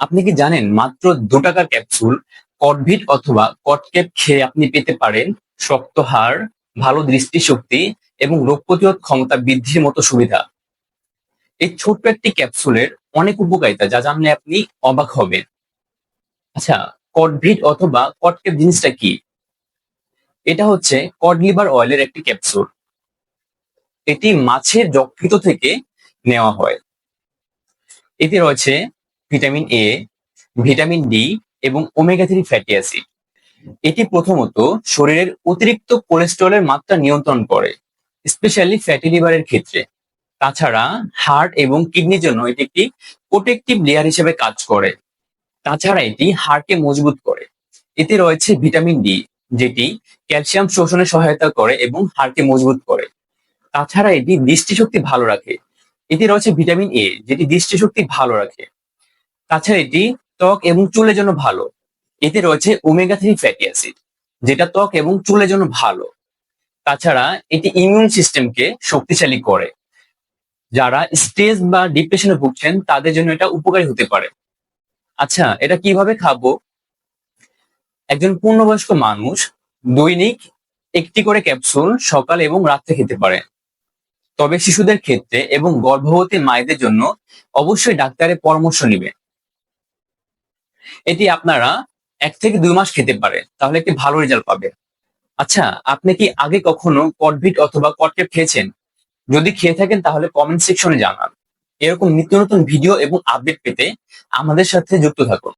আপনি কি জানেন মাত্র দু টাকার ক্যাপসুল কটভিট অথবা কটক্যাপ খেয়ে আপনি পেতে পারেন শক্ত হাড়, ভালো দৃষ্টিশক্তি এবং রোগ প্রতিরোধ ক্ষমতা বৃদ্ধির মতো সুবিধা। এই ছোট্ট একটি ক্যাপসুলের অনেক উপকারিতা যা জানলে আপনি অবাক হবেন। আচ্ছা কটভিট অথবা কটক্যাপ জিনিসটা কি? এটা হচ্ছে কড লিভার অয়েলের একটি ক্যাপসুল এটি মাছের যকৃত থেকে নেওয়া হয়। এতে রয়েছে ভিটামিন এ ভিটামিন ডি এবং ওমেগা থ্রি ফ্যাটি অ্যাসিড এটি প্রথমত শরীরের অতিরিক্ত কোলেস্টেরলের মাত্রা নিয়ন্ত্রণ করে স্পেশালি ফ্যাটি লিভারের ক্ষেত্রে। তাছাড়া হার্ট এবং কিডনির জন্য এটি একটি প্রোটেকটিভ লেয়ার হিসেবে কাজ করে। তাছাড়া এটি হার্টকে মজবুত করে। এতে রয়েছে ভিটামিন ডি যেটি ক্যালসিয়াম শোষণে সহায়তা করে এবং হাড়কে মজবুত করে। তাছাড়া এটি দৃষ্টিশক্তি ভালো রাখে। এতে রয়েছে ভিটামিন এ যেটি দৃষ্টিশক্তি ভালো রাখে। তাছাড়া এটি ত্বক এবং চুলের জন্য ভালো। এতে রয়েছে ওমেগা থ্রি ফ্যাটি অ্যাসিড যেটা ত্বক এবং চুলের জন্য ভালো। তাছাড়া এটি ইমিউন সিস্টেমকে শক্তিশালী করে। যারা স্ট্রেস বা ডিপ্রেশনে ভুগছেন, তাদের জন্য এটা উপকারী হতে পারে। আচ্ছা এটা কীভাবে খাব? একজন পূর্ণবয়স্ক মানুষ দৈনিক একটি করে ক্যাপসুল সকাল এবং রাত্রে খেতে পারে। তবে শিশুদের ক্ষেত্রে এবং গর্ভবতী মায়েদের জন্য অবশ্যই ডাক্তারের পরামর্শ নেবেন এটি আপনারা এক থেকে দুই মাস খেতে পারে, তাহলে একটি ভালো রেজাল্ট পাবে। আচ্ছা আপনি কি আগে কখনো কটভিট অথবা কটকেপ খেয়েছেন? যদি খেয়ে থাকেন, তাহলে কমেন্ট সেকশনে জানান। এরকম নিত্য নতুন ভিডিও এবং আপডেট পেতে আমাদের সাথে যুক্ত থাকুন।